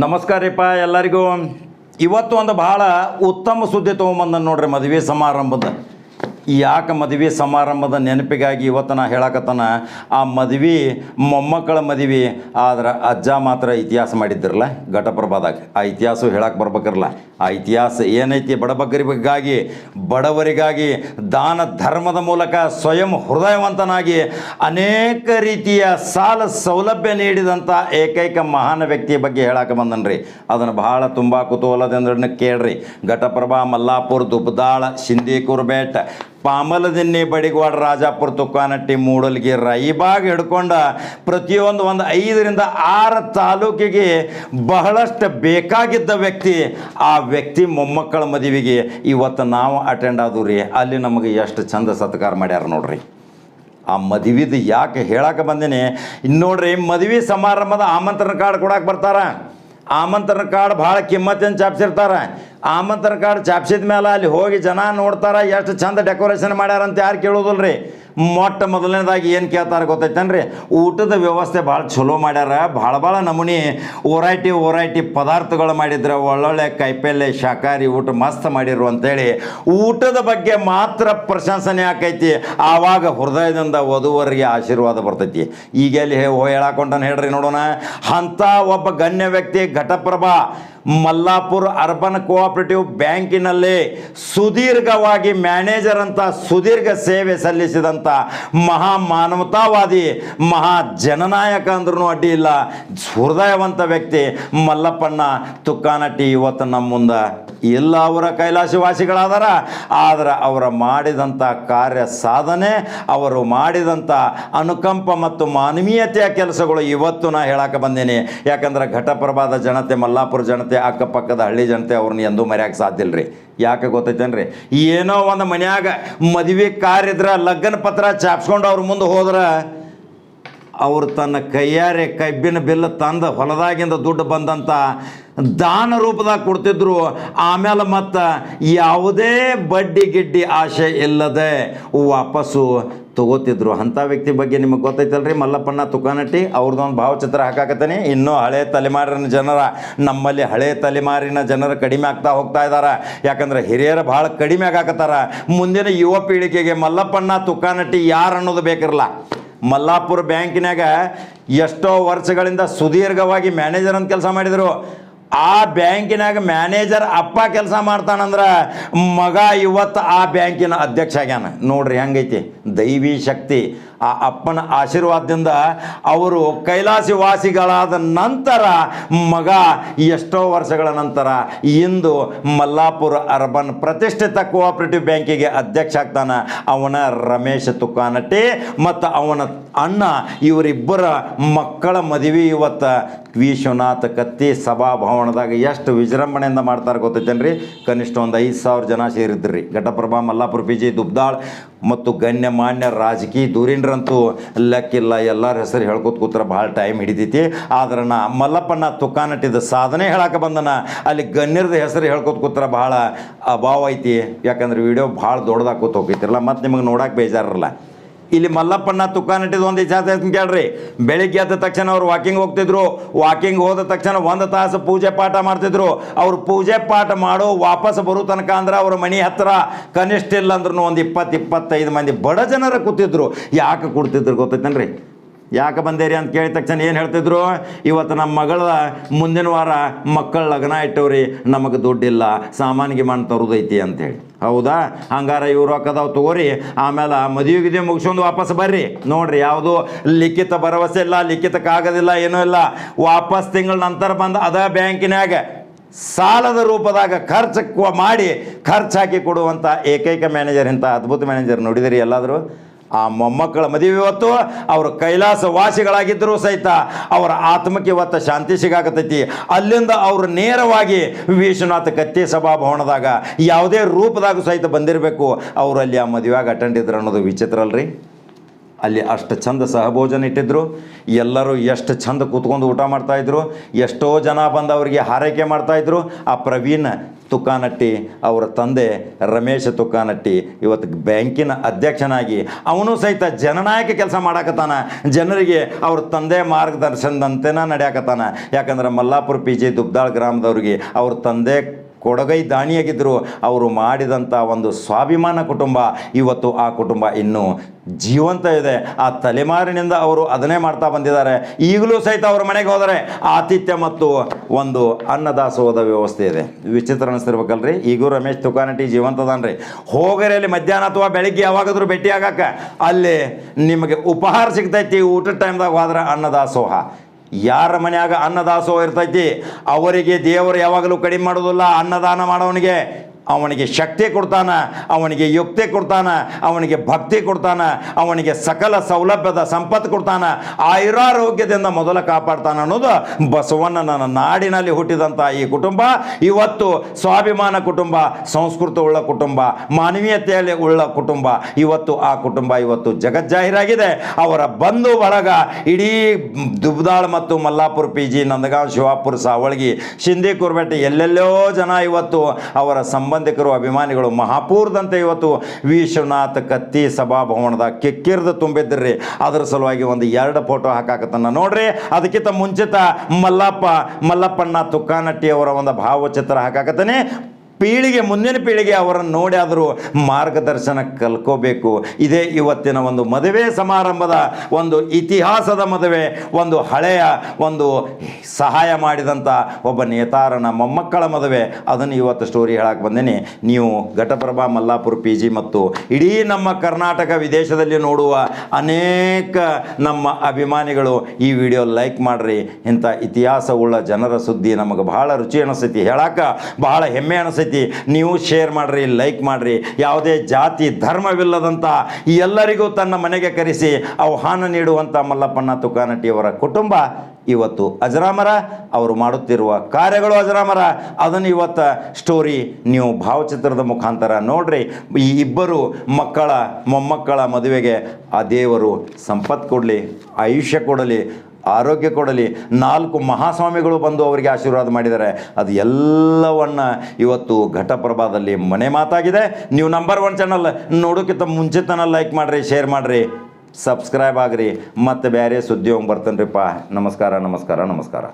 ನಮಸ್ಕಾರ ರೀಪ ಎಲ್ಲರಿಗೂ. ಇವತ್ತು ಒಂದು ಭಾಳ ಉತ್ತಮ ಸುದ್ದಿ ತೊಗೊಂಬಂದ ನೋಡ್ರಿ ಮದುವೆ ಸಮಾರಂಭದ. ಯಾಕೆ ಮದುವೆ ಸಮಾರಂಭದ ನೆನಪಿಗಾಗಿ ಇವತ್ತು ನಾ ಹೇಳಕತ್ತನ, ಆ ಮದುವೆ ಮೊಮ್ಮಕ್ಕಳ ಮದುವೆ, ಆದ್ರೆ ಅಜ್ಜ ಮಾತ್ರ ಇತಿಹಾಸ ಮಾಡಿದ್ದಿರಲ್ಲ, ಘಟಪ್ರಭಾದಾಗ. ಆ ಇತಿಹಾಸ ಹೇಳಕ್ಕೆ ಬರ್ಬೇಕಿರಲ್ಲ. ಆ ಇತಿಹಾಸ ಏನೈತಿ ಬಡಬಗ್ಗರಿಗಾಗಿ, ಬಡವರಿಗಾಗಿ, ದಾನ ಧರ್ಮದ ಮೂಲಕ ಸ್ವಯಂ ಹೃದಯವಂತನಾಗಿ ಅನೇಕ ರೀತಿಯ ಸಾಲ ಸೌಲಭ್ಯ ನೀಡಿದಂಥ ಏಕೈಕ ಮಹಾನ್ ವ್ಯಕ್ತಿಯ ಬಗ್ಗೆ ಹೇಳಕ್ಕೆ ಬಂದನ್ರಿ. ಅದನ್ನು ಬಹಳ ತುಂಬ ಕುತೂಹಲದಿಂದ ಕೇಳ್ರಿ. ಘಟಪ್ರಭಾ ಮಲ್ಲಾಪುರ, ದುಬ್ದಾಳ ಶಿಂದಿಕೂರ್ಬೇಟ್ ಪಾಮಲದಿನ್ನಿ ಬಡಿಗವಾಡ ರಾಜಾಪುರ ತುಕ್ಕಾನಟ್ಟಿ ಮೂಡಲ್ಗಿರ ಈ ಭಾಗ ಹಿಡ್ಕೊಂಡ ಪ್ರತಿಯೊಂದು ಒಂದು ಐದರಿಂದ ಆರು ತಾಲೂಕಿಗೆ ಬಹಳಷ್ಟು ಬೇಕಾಗಿದ್ದ ವ್ಯಕ್ತಿ. ಆ ವ್ಯಕ್ತಿ ಮೊಮ್ಮಕ್ಕಳ ಮದುವೆಗೆ ಇವತ್ತು ನಾವು ಅಟೆಂಡ್ ಆದವು ರೀ ಅಲ್ಲಿ ನಮಗೆ ಎಷ್ಟು ಚಂದ ಸತ್ಕಾರ ಮಾಡ್ಯಾರ ನೋಡ್ರಿ. ಆ ಮದುವೆದು ಯಾಕೆ ಹೇಳಕ್ಕೆ ಬಂದಿನಿ? ಇನ್ನು ನೋಡ್ರಿ, ಮದುವೆ ಸಮಾರಂಭದ ಆಮಂತ್ರಣ ಕಾರ್ಡ್ ಕೊಡಕ್ಕೆ ಬರ್ತಾರ. ಆಮಂತ್ರಣ ಕಾರ್ಡ್ ಭಾಳ ಕಿಮ್ಮತ್ತಿನ ಚಾಪ್ಸಿರ್ತಾರೆ. ಆಮಂತ್ರಣ ಕಾರ್ಡ್ ಚಾಪ್ಸಿದ ಮೇಲೆ ಅಲ್ಲಿ ಹೋಗಿ ಜನ ನೋಡ್ತಾರ ಎಷ್ಟು ಚಂದ ಡೆಕೋರೇಷನ್ ಮಾಡ್ಯಾರ ಅಂತ ಯಾರು ಕೇಳೋದಿಲ್ಲ ರೀ ಮೊಟ್ಟ ಮೊದಲನೇದಾಗಿ ಏನು ಕೇಳ್ತಾರೆ ಗೊತ್ತೈತೇನ್ರಿ? ಊಟದ ವ್ಯವಸ್ಥೆ ಭಾಳ ಚಲೋ ಮಾಡ್ಯಾರ, ಭಾಳ ಭಾಳ ನಮೂನಿ ವೊರೈಟಿ ವೊರೈಟಿ ಪದಾರ್ಥಗಳು ಮಾಡಿದ್ರೆ ಒಳ್ಳೊಳ್ಳೆ ಕಾಯಿಪಲ್ಲೆ ಶಾಖಾರಿ ಊಟ ಮಸ್ತ್ ಮಾಡಿರು ಅಂತೇಳಿ ಊಟದ ಬಗ್ಗೆ ಮಾತ್ರ ಪ್ರಶಂಸನೆ ಆಕೈತಿ. ಆವಾಗ ಹೃದಯದಿಂದ ವಧುವರಿಗೆ ಆಶೀರ್ವಾದ ಬರ್ತೈತಿ. ಈಗ ಎಲ್ಲಿ ಹೇಳಾಕೊಂಡನ ಹೇಳ್ರಿ ನೋಡೋಣ. ಅಂಥ ಒಬ್ಬ ಗಣ್ಯ ವ್ಯಕ್ತಿ ಘಟಪ್ರಭಾ ಮಲ್ಲಾಪುರ ಅರ್ಬನ್ ಕೋಆಪರೇಟಿವ್ ಬ್ಯಾಂಕಿನಲ್ಲಿ ಸುದೀರ್ಘವಾಗಿ ಮ್ಯಾನೇಜರ್ ಅಂತ ಸುದೀರ್ಘ ಸೇವೆ ಸಲ್ಲಿಸಿದಂಥ ಮಹಾ ಮಾನವತಾವಾದಿ, ಮಹಾ ಜನನಾಯಕ ಅಂದ್ರೂ ಅಡ್ಡಿ ಇಲ್ಲ. ಹೃದಯವಂತ ವ್ಯಕ್ತಿ ಮಲ್ಲಪ್ಪಣ್ಣ ತುಕ್ಕಾನಟ್ಟಿ ಇವತ್ತು ನಮ್ಮ ಮುಂದೆ. ಇಲ್ಲ ಅವರ ಕೈಲಾಸವಾಸಿಗಳಾದಾರ, ಆದರೆ ಅವರ ಮಾಡಿದಂಥ ಕಾರ್ಯ ಸಾಧನೆ, ಅವರು ಮಾಡಿದಂಥ ಅನುಕಂಪ ಮತ್ತು ಮಾನವೀಯತೆಯ ಕೆಲಸಗಳು ಇವತ್ತು ನಾ ಹೇಳಕ್ಕೆ ಬಂದೀನಿ. ಯಾಕಂದ್ರೆ ಘಟಪ್ರಭಾದ ಜನತೆ, ಮಲ್ಲಾಪುರ ಜನತೆ, ಅಕ್ಕಪಕ್ಕದ ಹಳ್ಳಿ ಜನತೆ ಅವ್ರನ್ನ ಎಂದೂ ಮರ್ಯಾಕೆ ಸಾಧ್ಯ ಇಲ್ರಿ. ಯಾಕೆ ಗೊತ್ತೈತೇನ್ರಿ? ಏನೋ ಒಂದು ಮನ್ಯಾಗ ಮದುವೆ ಕಾರ್ಯದ್ರ ಲಗ್ನ ಪತ್ರ ಚಾಪ್ಸ್ಕೊಂಡು ಅವ್ರ ಮುಂದೆ ಹೋದ್ರೆ ಅವ್ರು ತನ್ನ ಕೈಯಾರೆ ಕಬ್ಬಿನ ಬಿಲ್ಲ ತಂದು ಹೊಲದಾಗಿಂದ ದುಡ್ಡು ಬಂದಂಥ ದಾನ ರೂಪದಾಗ ಕೊಡ್ತಿದ್ರು. ಆಮೇಲೆ ಮತ್ತು ಯಾವುದೇ ಬಡ್ಡಿ ಗಿಡ್ಡಿ ಆಸೆ ಇಲ್ಲದೆ ವಾಪಸ್ಸು ತಗೋತಿದ್ರು. ಅಂಥ ವ್ಯಕ್ತಿ ಬಗ್ಗೆ ನಿಮಗೆ ಗೊತ್ತೈತಲ್ರಿ? ಮಲ್ಲಪ್ಪಣ್ಣ ತುಕಾನಟ್ಟಿ ಅವ್ರದ್ದೊಂದು ಭಾವಚಿತ್ರ ಹಾಕಾಕತ್ತೀನಿ. ಇನ್ನೂ ಹಳೆ ತಲೆಮಾರಿನ ಜನರ, ನಮ್ಮಲ್ಲಿ ಹಳೆ ತಲೆಮಾರಿನ ಜನರು ಕಡಿಮೆ ಆಗ್ತಾ ಹೋಗ್ತಾ ಇದ್ದಾರೆ ಯಾಕಂದ್ರೆ ಹಿರಿಯರು ಭಾಳ ಕಡಿಮೆ ಆಗಾಕತ್ತಾರ. ಮುಂದಿನ ಯುವ ಪೀಳಿಗೆಗೆ ಮಲ್ಲಪ್ಪಣ್ಣ ತುಕಾನಟ್ಟಿ ಯಾರು ಅನ್ನೋದು ಬೇಕಿರಲ್ಲ ಮಲ್ಲಾಪುರ ಬ್ಯಾಂಕಿನಾಗ ಎಷ್ಟೋ ವರ್ಷಗಳಿಂದ ಸುದೀರ್ಘವಾಗಿ ಮ್ಯಾನೇಜರ್ ಅಂತ ಕೆಲಸ ಮಾಡಿದರು. ಆ ಬ್ಯಾಂಕಿನಾಗ ಮ್ಯಾನೇಜರ್ ಅಪ್ಪ ಕೆಲಸ ಮಾಡ್ತಾನಂದ್ರೆ ಮಗ ಇವತ್ತು ಆ ಬ್ಯಾಂಕಿನ ಅಧ್ಯಕ್ಷ ಆಗ್ಯಾನ. ನೋಡ್ರಿ ಹೆಂಗೈತಿ? ದೈವಿ ಶಕ್ತಿ. ಆ ಅಪ್ಪನ ಆಶೀರ್ವಾದದಿಂದ ಅವರು ಕೈಲಾಸಿ ವಾಸಿಗಳಾದ ನಂತರ ಮಗ ಎಷ್ಟೋ ವರ್ಷಗಳ ನಂತರ ಇಂದು ಮಲ್ಲಾಪುರ ಅರ್ಬನ್ ಪ್ರತಿಷ್ಠಿತ ಕೋಆಪರೇಟಿವ್ ಬ್ಯಾಂಕಿಗೆ ಅಧ್ಯಕ್ಷ ಆಗ್ತಾನೆ. ಅವನ ರಮೇಶ್ ತುಕಾನಟಿ ಮತ್ತು ಅವನ ಅಣ್ಣ ಇವರಿಬ್ಬರ ಮಕ್ಕಳ ಮದುವೆ ಇವತ್ತು ವಿಶ್ವನಾಥ ಕತ್ತಿ ಸಭಾಭವನದಾಗ ಎಷ್ಟು ವಿಜೃಂಭಣೆಯಿಂದ ಮಾಡ್ತಾರೆ ಗೊತ್ತೈತೇನ್ರಿ? ಕನಿಷ್ಠ ಒಂದು ಐದು ಸಾವಿರ ಜನ ಸೇರಿದ್ರಿ. ಘಟಪ್ರಭಾ ಮಲ್ಲಾಪುರ, ಪಿ ಜಿ, ದುಬ್ದಾಳ್ ಮತ್ತು ಗಣ್ಯಮಾನ್ಯ ರಾಜಕೀಯ ದೂರಿನರಂತೂ ಲೆಕ್ಕಿಲ್ಲ. ಎಲ್ಲರ ಹೆಸರು ಹೇಳ್ಕೊತ ಕೂತ್ರ ಭಾಳ ಟೈಮ್ ಹಿಡಿದೈತಿ ಆದ್ರೆ ನಾ ಮಲ್ಲಪ್ಪನ ತುಕಾನಟ್ಟಿದ ಸಾಧನೆ ಹೇಳಕ್ಕೆ ಬಂದನ. ಅಲ್ಲಿ ಗಣ್ಯರದ ಹೆಸರು ಹೇಳ್ಕೊತ ಕೂತ್ರ ಭಾಳ ಅಭಾವ ಐತಿ. ಯಾಕಂದ್ರೆ ವಿಡಿಯೋ ಭಾಳ ದೊಡ್ಡದಾಗ ಕೂತ್ ಹೋಗೈತಿರಲ್ಲ ಮತ್ತು ನಿಮಗೆ ನೋಡಕ್ಕೆ ಬೇಜಾರಲ್ಲ. ಇಲ್ಲಿ ಮಲ್ಲಪ್ಪಣ್ಣ ತುಕಾನಟ್ಟಿದ ಒಂದು ಇಚ್ಛಾಸ ಕೇಳ್ರಿ. ಬೆಳಿಗ್ಗೆ ಎದ್ದ ತಕ್ಷಣ ಅವ್ರು ವಾಕಿಂಗ್ ಹೋಗ್ತಿದ್ರು. ವಾಕಿಂಗ್ ಹೋದ ತಕ್ಷಣ ಒಂದು ತಾಸು ಪೂಜೆ ಪಾಠ ಮಾಡ್ತಿದ್ರು. ಅವ್ರು ಪೂಜೆ ಪಾಠ ಮಾಡೋ ವಾಪಸ್ ಬರೋ ತನಕ ಅಂದ್ರೆ ಅವ್ರ ಮನೆ ಹತ್ರ ಕನಿಷ್ಠ ಇಲ್ಲ ಅಂದ್ರೂ ಒಂದು ಇಪ್ಪತ್ತು, ಇಪ್ಪತ್ತೈದು ಮಂದಿ ಬಡ ಜನರ ಕೂತಿದ್ರು. ಯಾಕೆ ಕೊಡ್ತಿದ್ರು ಗೊತ್ತೈತೇನ್ರಿ? ಯಾಕೆ ಬಂದೇರಿ ಅಂತ ಕೇಳಿದ ತಕ್ಷಣ ಏನು ಹೇಳ್ತಿದ್ರು? ಇವತ್ತು ನಮ್ಮ ಮಗಳ ಮುಂದಿನ ವಾರ ಮಕ್ಕಳ ಲಗ್ನ ಇಟ್ಟವ್ರಿ, ನಮಗೆ ದುಡ್ಡಿಲ್ಲ, ಸಾಮಾನಿಗೆ ಮಣ್ಣು ತರುದೈತಿ ಅಂತೇಳಿ ಹೌದಾ? ಹಂಗಾರ ಇವ್ರು ರೊಕ್ಕದಾವ್ ತಗೋರಿ ಆಮೇಲೆ ಮದುವೆ ಗಿದುವೆ ಮುಗಿಸ್ಕೊಂಡು ವಾಪಸ್ ಬರ್ರಿ. ನೋಡ್ರಿ, ಯಾವುದು ಲಿಖಿತ ಭರವಸೆ ಇಲ್ಲ, ಲಿಖಿತ ಕಾಗದಿಲ್ಲ ಏನೂ ಇಲ್ಲ. ವಾಪಸ್ ತಿಂಗಳ ನಂತರ ಬಂದು ಅದ ಬ್ಯಾಂಕಿನಾಗ ಸಾಲದ ರೂಪದಾಗ ಖರ್ಚು ಮಾಡಿ ಖರ್ಚು ಹಾಕಿ ಕೊಡುವಂಥ ಏಕೈಕ ಮ್ಯಾನೇಜರ್, ಇಂಥ ಅದ್ಭುತ ಮ್ಯಾನೇಜರ್ ನೋಡಿದಿರಿ ಎಲ್ಲಾದರೂ? ಆ ಮೊಮ್ಮಕ್ಕಳ ಮದುವೆ ಇವತ್ತು ಅವರು ಕೈಲಾಸ ವಾಸಿಗಳಾಗಿದ್ದರೂ ಸಹಿತ ಅವರ ಆತ್ಮಕ್ಕೆ ಇವತ್ತು ಶಾಂತಿ ಸಿಗಾಕತೈತಿ ಅಲ್ಲಿಂದ ಅವರು ನೇರವಾಗಿ ವಿಶ್ವನಾಥ ಕತ್ತಿ ಸಭಾಭವನದಾಗ ಯಾವುದೇ ರೂಪದಾಗ ಸಹಿತ ಬಂದಿರಬೇಕು. ಅವರಲ್ಲಿ ಆ ಮದುವೆಯಾಗ ಅಟೆಂಡ್ ಇದ್ರು ಅನ್ನೋದು ವಿಚಿತ್ರ ಅಲ್ರಿ? ಅಲ್ಲಿ ಅಷ್ಟು ಚಂದ ಸಹಭೋಜನ ಇಟ್ಟಿದ್ರು. ಎಲ್ಲರೂ ಎಷ್ಟು ಚಂದ ಕೂತ್ಕೊಂಡು ಊಟ ಮಾಡ್ತಾಯಿದ್ರು ಎಷ್ಟೋ ಜನ ಬಂದು ಅವರಿಗೆ ಹಾರೈಕೆ ಮಾಡ್ತಾಯಿದ್ರು ಆ ಪ್ರವೀಣ್ ತುಕ್ಕಾನಟ್ಟಿ ಅವರ ತಂದೆ ರಮೇಶ್ ತುಕ್ಕಾನಟ್ಟಿ ಇವತ್ತು ಬ್ಯಾಂಕಿನ ಅಧ್ಯಕ್ಷನಾಗಿ ಅವನು ಸಹಿತ ಜನನಾಯಕ ಕೆಲಸ ಮಾಡಾಕತ್ತಾನ. ಜನರಿಗೆ ಅವ್ರ ತಂದೆ ಮಾರ್ಗದರ್ಶನದಂತೆನ ನಡೆಯಾಕತ್ತಾನ. ಯಾಕಂದ್ರೆ ಮಲ್ಲಾಪುರ ಪಿ ಜಿ ದುಬ್ದಾಳ್ ಗ್ರಾಮದವ್ರಿಗೆ ಅವ್ರ ತಂದೆ ಕೊಡಗೈ ದಾಣಿಯಾಗಿದ್ದರು ಅವರು ಮಾಡಿದಂಥ ಒಂದು ಸ್ವಾಭಿಮಾನ ಕುಟುಂಬ. ಇವತ್ತು ಆ ಕುಟುಂಬ ಇನ್ನೂ ಜೀವಂತ ಇದೆ. ಆ ತಲೆಮಾರಿನಿಂದ ಅವರು ಅದನ್ನೇ ಮಾಡ್ತಾ ಬಂದಿದ್ದಾರೆ. ಈಗಲೂ ಸಹಿತ ಅವ್ರ ಮನೆಗೆ ಹೋದರೆ ಆತಿಥ್ಯ ಮತ್ತು ಒಂದು ಅನ್ನದಾಸೋಹದ ವ್ಯವಸ್ಥೆ ಇದೆ. ವಿಚಿತ್ರ ಅನಿಸ್ತಿರ್ಬೇಕಲ್ರಿ? ಈಗೂ ರಮೇಶ್ ತುಕಾನಟಿ ಜೀವಂತದಾನ್ರಿ. ಹೋಗರೆ ಅಲ್ಲಿ ಮಧ್ಯಾಹ್ನ ಅಥವಾ ಬೆಳಿಗ್ಗೆ ಯಾವಾಗಾದ್ರೂ ಭೇಟಿ ಆಗಾಕ ಅಲ್ಲಿ ನಿಮಗೆ ಉಪಹಾರ ಸಿಗ್ತೈತಿ. ಊಟದ ಟೈಮ್ದಾಗ ಹೋದ್ರೆ ಅನ್ನದಾಸೋಹ. ಯಾರ ಮನೆಯಾಗ ಅನ್ನದಾಸೋಹ ಇರ್ತೈತಿ? ಅವರಿಗೆ ದೇವರು ಯಾವಾಗಲೂ ಕಡಿಮೆ ಮಾಡೋದಿಲ್ಲ ಅನ್ನದಾನ ಮಾಡೋವನಿಗೆ ಅವನಿಗೆ ಶಕ್ತಿ ಕೊಡ್ತಾನ, ಅವನಿಗೆ ಯುಕ್ತಿ ಕೊಡ್ತಾನ, ಅವನಿಗೆ ಭಕ್ತಿ ಕೊಡ್ತಾನ, ಅವನಿಗೆ ಸಕಲ ಸೌಲಭ್ಯದ ಸಂಪತ್ತು ಕೊಡ್ತಾನ, ಆಯುರಾರೋಗ್ಯದಿಂದ ಮೊದಲ ಕಾಪಾಡ್ತಾನ ಅನ್ನೋದು ಬಸವಣ್ಣನ ನಾಡಿನಲ್ಲಿ ಹುಟ್ಟಿದಂಥ ಈ ಕುಟುಂಬ. ಇವತ್ತು ಸ್ವಾಭಿಮಾನ ಕುಟುಂಬ, ಸಂಸ್ಕೃತ ಉಳ್ಳ ಕುಟುಂಬ, ಮಾನವೀಯತೆಯಲ್ಲಿ ಉಳ್ಳ ಕುಟುಂಬ. ಇವತ್ತು ಆ ಕುಟುಂಬ ಇವತ್ತು ಜಗಜ್ಜಾಹೀರಾಗಿದೆ. ಅವರ ಬಂಧು ಬಳಗ ಇಡೀ ದುಬ್ದಾಳ್ ಮತ್ತು ಮಲ್ಲಾಪುರ ಪಿ ಜಿ, ನಂದಗಾಂವ್, ಶಿವಾಪುರ, ಸಾವಳಗಿ ಸಿಂಧಿ ಕುರ್ಬೆಟ್ಟೆ, ಎಲ್ಲೆಲ್ಲೋ ಜನ ಇವತ್ತು ಅವರ ಸಂಬಂಧಿಕರು, ಅಭಿಮಾನಿಗಳು ಮಹಾಪೂರ್ದಂತೆ ಇವತ್ತು ವಿಶ್ವನಾಥ್ ಕತ್ತಿ ಸಭಾಭವನದ ಕಿಕ್ಕಿರ್ದು ತುಂಬಿದ್ರಿ ಅದರ ಸಲುವಾಗಿ ಒಂದು ಎರಡು ಫೋಟೋ ಹಾಕಾಕತ್ತನ್ನ ನೋಡ್ರಿ. ಅದಕ್ಕಿಂತ ಮುಂಚಿತ ಮಲ್ಲಪ್ಪ, ಮಲ್ಲಪ್ಪಣ್ಣ ತುಕ್ಕಾನಟ್ಟಿ ಅವರ ಒಂದು ಭಾವಚಿತ್ರ ಹಾಕಾಕತ್ತಾನೆ. ಪೀಳಿಗೆ, ಮುಂದಿನ ಪೀಳಿಗೆ ಅವರನ್ನು ನೋಡಿ ಆದರೂ ಮಾರ್ಗದರ್ಶನ ಕಲ್ಕೋಬೇಕು. ಇದೇ ಇವತ್ತಿನ ಒಂದು ಮದುವೆ ಸಮಾರಂಭದ ಒಂದು ಇತಿಹಾಸದ ಮದುವೆ, ಒಂದು ಹಳೆಯ ಒಂದು ಸಹಾಯ ಮಾಡಿದಂಥ ಒಬ್ಬ ನೇತಾರನ ಮೊಮ್ಮಕ್ಕಳ ಮದುವೆ. ಅದನ್ನು ಇವತ್ತು ಸ್ಟೋರಿ ಹೇಳಕ್ಕೆ ಬಂದೇನೆ. ನೀವು ಘಟಪ್ರಭಾ, ಮಲ್ಲಾಪುರ, ಪಿ ಜಿ ಮತ್ತು ಇಡೀ ನಮ್ಮ ಕರ್ನಾಟಕ ವಿದೇಶದಲ್ಲಿ ನೋಡುವ ಅನೇಕ ನಮ್ಮ ಅಭಿಮಾನಿಗಳು ಈ ವಿಡಿಯೋ ಲೈಕ್ ಮಾಡ್ರಿ. ಇಂಥ ಇತಿಹಾಸವುಳ್ಳ ಜನರ ಸುದ್ದಿ ನಮಗೆ ಬಹಳ ರುಚಿ ಅನಿಸ್ತೈತಿ. ಹೇಳಕ್ಕೆ ಬಹಳ ಹೆಮ್ಮೆ ಅನಿಸ್ತೈತಿ ನೀವು ಶೇರ್ ಮಾಡ್ರಿ ಲೈಕ್ ಮಾಡ್ರಿ. ಯಾವುದೇ ಜಾತಿ ಧರ್ಮವಿಲ್ಲದಂಥ ಎಲ್ಲರಿಗೂ ತನ್ನ ಮನೆಗೆ ಕರೆಸಿ ಆಹ್ವಾನ ನೀಡುವಂಥ ಮಲ್ಲಪ್ಪಣ್ಣ ತುಕಾನಟ್ಟಿಯವರ ಕುಟುಂಬ ಇವತ್ತು ಅಜರಾಮರ. ಅವರು ಮಾಡುತ್ತಿರುವ ಕಾರ್ಯಗಳು ಅಜರಾಮರ. ಅದನ್ನು ಇವತ್ತು ಸ್ಟೋರಿ ನೀವು ಭಾವಚಿತ್ರದ ಮುಖಾಂತರ ನೋಡ್ರಿ. ಈ ಇಬ್ಬರು ಮಕ್ಕಳ, ಮೊಮ್ಮಕ್ಕಳ ಮದುವೆಗೆ ಆ ದೇವರು ಸಂಪತ್ತು ಕೊಡಲಿ, ಆಯುಷ್ಯ ಕೊಡಲಿ ಆರೋಗ್ಯ ಕೊಡಲಿ. ನಾಲ್ಕು ಮಹಾಸ್ವಾಮಿಗಳು ಬಂದು ಅವರಿಗೆ ಆಶೀರ್ವಾದ ಮಾಡಿದ್ದಾರೆ. ಅದು ಎಲ್ಲವನ್ನು ಇವತ್ತು ಘಟಪ್ರಭಾದಲ್ಲಿ ಮನೆ ಮಾತಾಗಿದೆ. ನೀವು ನಂಬರ್ ಒನ್ ಚಾನಲ್ ನೋಡೋಕ್ಕಿಂತ ಮುಂಚಿತನ ಲೈಕ್ ಮಾಡಿರಿ ಶೇರ್ ಮಾಡಿರಿ ಸಬ್ಸ್ಕ್ರೈಬ್ ಆಗ್ರಿ. ಮತ್ತು ಬೇರೆ ಸುದ್ದಿ ಹೋಗಿ ಬರ್ತೇನೆ ನಮಸ್ಕಾರ ನಮಸ್ಕಾರ ನಮಸ್ಕಾರ.